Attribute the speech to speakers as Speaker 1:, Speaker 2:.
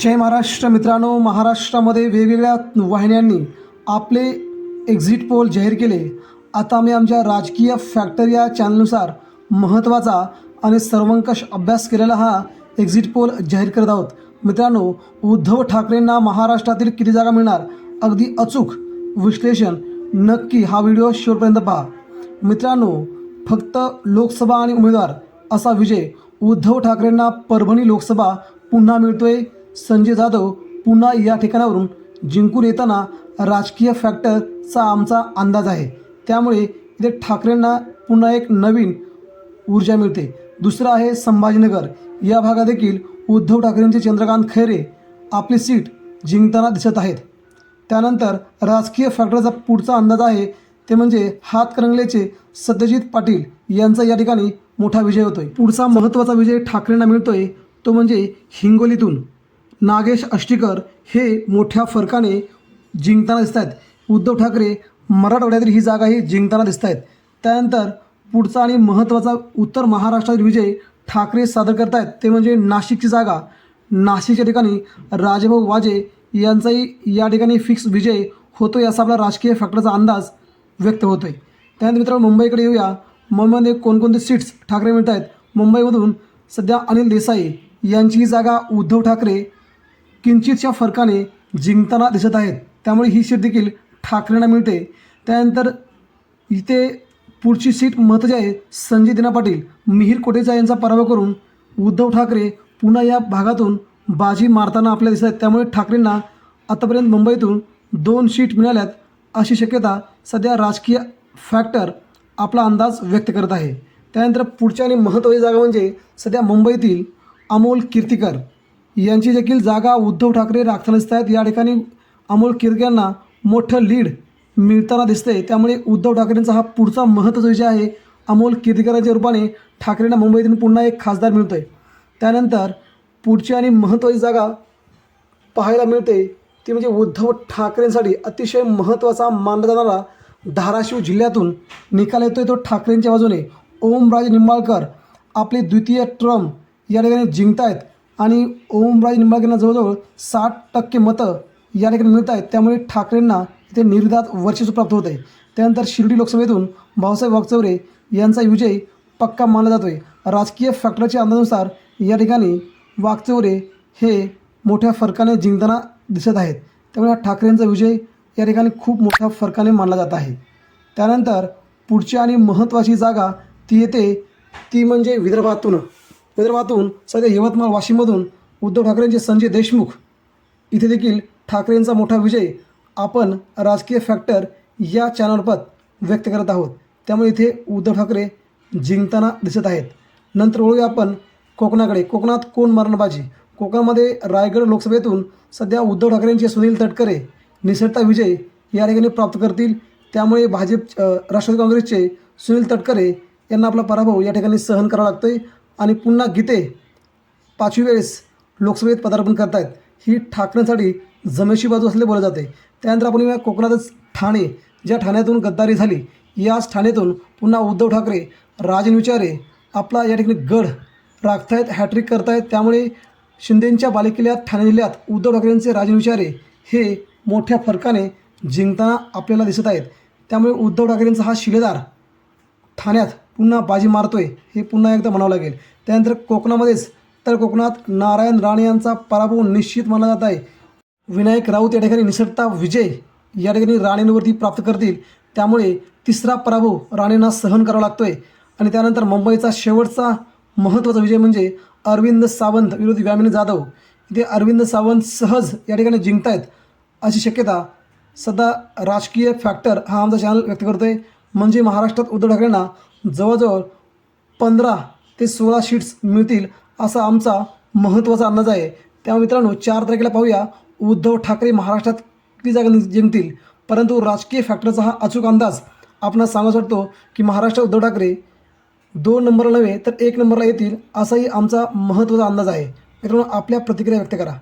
Speaker 1: जय महाराष्ट्र मित्रांनो महाराष्ट्रामध्ये वेगवेगळ्या वाहिन्यांनी आपले एक्झिट पोल जाहीर केले. आता आम्ही आमच्या राजकीय फॅक्टर या चॅनलनुसार महत्त्वाचा आणि सर्वंकष अभ्यास केलेला हा एक्झिट पोल जाहीर करत आहोत. मित्रांनो उद्धव ठाकरेंना महाराष्ट्रातील किती जागा मिळणार? अगदी अचूक विश्लेषण नक्की हा व्हिडिओ शेवटपर्यंत पहा. मित्रांनो फक्त लोकसभा आणि उमेदवार असा विजय उद्धव ठाकरेंना परभणी लोकसभा पुन्हा मिळतोय. संजय जाधव पुन्हा या ठिकाणावरून जिंकून येताना राजकीय फॅक्टरचा आमचा अंदाज आहे. त्यामुळे इथे ठाकरेंना पुन्हा एक नवीन ऊर्जा मिळते. दुसरं आहे संभाजीनगर. या भागात देखील उद्धव ठाकरेंचे चंद्रकांत खैरे आपली सीट जिंकताना दिसत आहेत. त्यानंतर राजकीय फॅक्टरचा पुढचा अंदाज आहे ते म्हणजे हातकरंगलेचे सत्यजित पाटील यांचा या ठिकाणी मोठा विजय होतोय. पुढचा महत्त्वाचा विजय ठाकरेंना मिळतोय तो म्हणजे हिंगोलीतून. नागेश अष्टीकर हे मोठ्या फरकाने जिंकताना दिसत आहेत उद्धव ठाकरे मराठवाड्यातील ही जागाही जिंकताना दिसत आहेत त्यानंतर पुढचा आणि महत्त्वाचा उत्तर महाराष्ट्रातील विजय ठाकरे सादर करत आहेत ते म्हणजे नाशिकची जागा. नाशिकच्या ठिकाणी राजभाऊ वाजे यांचाही या ठिकाणी फिक्स विजय होतो असा आपला राजकीय फॅक्टरचा अंदाज व्यक्त होतो आहे त्यानंतर मित्रांनो मुंबईकडे येऊया. मुंबईमध्ये कोणकोणते सीट्स ठाकरे मिळत आहेत मुंबईमधून सध्या अनिल देसाई यांची ही जागा उद्धव ठाकरे किंचितच्या फरकाने जिंकताना दिसत आहेत. त्यामुळे ही सीट देखील ठाकरेंना मिळते. त्यानंतर इथे पुढची सीट महत्त्वाची आहे संजय दिना पाटील. मिहीर कोटेचा यांचा पराभव करून उद्धव ठाकरे पुन्हा या भागातून बाजी मारताना आपल्याला दिसत आहेत. त्यामुळे ठाकरेंना आतापर्यंत मुंबईतून दोन सीट मिळाल्यात अशी शक्यता सध्या राजकीय फॅक्टर आपला अंदाज व्यक्त करत आहे. त्यानंतर पुढच्या आणि महत्त्वाची जागा म्हणजे सध्या मुंबईतील अमोल कीर्तिकर. यांची देखील जागा उद्धव ठाकरे राखताना दिसत आहेत. या ठिकाणी अमोल कीर्तिकर यांना मोठं लीड मिळताना दिसते त्यामुळे उद्धव ठाकरेंचा हा पुढचा महत्त्वाचा विजय आहे. अमोल कीर्तिकरांच्या रूपाने ठाकरेंना मुंबईतून पुन्हा एक खासदार मिळतो आहे त्यानंतर पुढची आणि महत्त्वाची जागा पाहायला मिळते. ती म्हणजे उद्धव ठाकरेंसाठी अतिशय महत्त्वाचा मानला जाणारा धाराशिव जिल्ह्यातून निकाल येतोय तो ठाकरेंच्या बाजूने. ओमराजे निंबाळकर आपले द्वितीय ट्रम या ठिकाणी जिंकतायत. आणि ओमराजे निंबाळकरांना जवळजवळ साठ टक्के मतं या ठिकाणी मिळत आहेत. त्यामुळे ठाकरेंना इथे निर्विधात वर्चस्व प्राप्त होत आहे. त्यानंतर शिर्डी लोकसभेतून भाऊसाहेब वागचौरे यांचा विजय पक्का मानला जातो आहे राजकीय फॅक्टरच्या अंदाजानुसार या ठिकाणी वागचौरे हे मोठ्या फरकाने जिंकताना दिसत आहेत. त्यामुळे ठाकरेंचा विजय या ठिकाणी खूप मोठ्या फरकाने मानला जात आहे. त्यानंतर पुढची आणि महत्त्वाची जागा ती येते ती म्हणजे विदर्भातून. विदर्भातून सध्या यवतमाळ वाशिममधून उद्धव ठाकरेंचे संजय देशमुख. इथे देखील ठाकरेंचा मोठा विजय आपण राजकीय फॅक्टर या चॅनलपत व्यक्त करत आहोत. त्यामुळे इथे उद्धव ठाकरे जिंकताना दिसत आहेत. नंतर वळूया आपण कोकणाकडे. कोकणात कोण मरणबाजी? कोकणामध्ये रायगड लोकसभेतून सध्या उद्धव ठाकरेंचे सुनील तटकरे निसटता विजय या ठिकाणी प्राप्त करतील. त्यामुळे भाजप राष्ट्रवादी काँग्रेसचे सुनील तटकरे यांना आपला पराभव या ठिकाणी सहन करावा लागतोय. आहे आणि पुन्हा गीते पाचवी वेळेस लोकसभेत पदार्पण करतायत. ही ठाकरेंसाठी जमेशी बाजू असले बोलले जाते. त्यानंतर आपण कोकणातच ठाणे. ज्या ठाण्यातून गद्दारी झाली याच ठाण्यातून पुन्हा उद्धव ठाकरे राजन विचारे आपला या ठिकाणी गड राखतायत हॅट्रिक करतायत. त्यामुळे शिंदेंच्या बालेकिल्ल्यात ठाणे जिल्ह्यात उद्धव ठाकरेंचे राजन विचारे हे मोठ्या फरकाने जिंकताना आपल्याला दिसत आहेत. त्यामुळे उद्धव ठाकरेंचा हा शिलेदार ठाण्यात पुन्हा बाजी मारतोय हे पुन्हा एकदा म्हणावं लागेल. त्यानंतर कोकणामध्येच तर कोकणात नारायण राणे यांचा पराभव निश्चित मानला जात आहे. विनायक राऊत या ठिकाणी निसटता विजय या ठिकाणी राणेंवरती प्राप्त करतील. त्यामुळे तिसरा पराभव राणेंना सहन करावा लागतोय. आणि त्यानंतर मुंबईचा शेवटचा महत्त्वाचा विजय म्हणजे अरविंद सावंत विरोधी व्यामिनी जाधव. इथे अरविंद सावंत सहज या ठिकाणी जिंकतायत अशी शक्यता सध्या राजकीय फॅक्टर हा आमचा चॅनल व्यक्त करतोय. म्हणजे महाराष्ट्रात उद्धव ठाकरेंना जवळजवळ पंधरा ते सोळा शीट्स मिळतील असा आमचा महत्त्वाचा अंदाज आहे. त्यामुळे मित्रांनो चार तारखेला पाहूया उद्धव ठाकरे महाराष्ट्रात किती जागा जिंकतील. परंतु राजकीय फॅक्टरचा हा अचूक अंदाज आपणास सांगू वाटतो की महाराष्ट्रात उद्धव ठाकरे दोन नंबरला नव्हे तर एक नंबरला येतील असाही आमचा महत्त्वाचा अंदाज आहे. मित्रांनो आपल्या प्रतिक्रिया व्यक्त करा.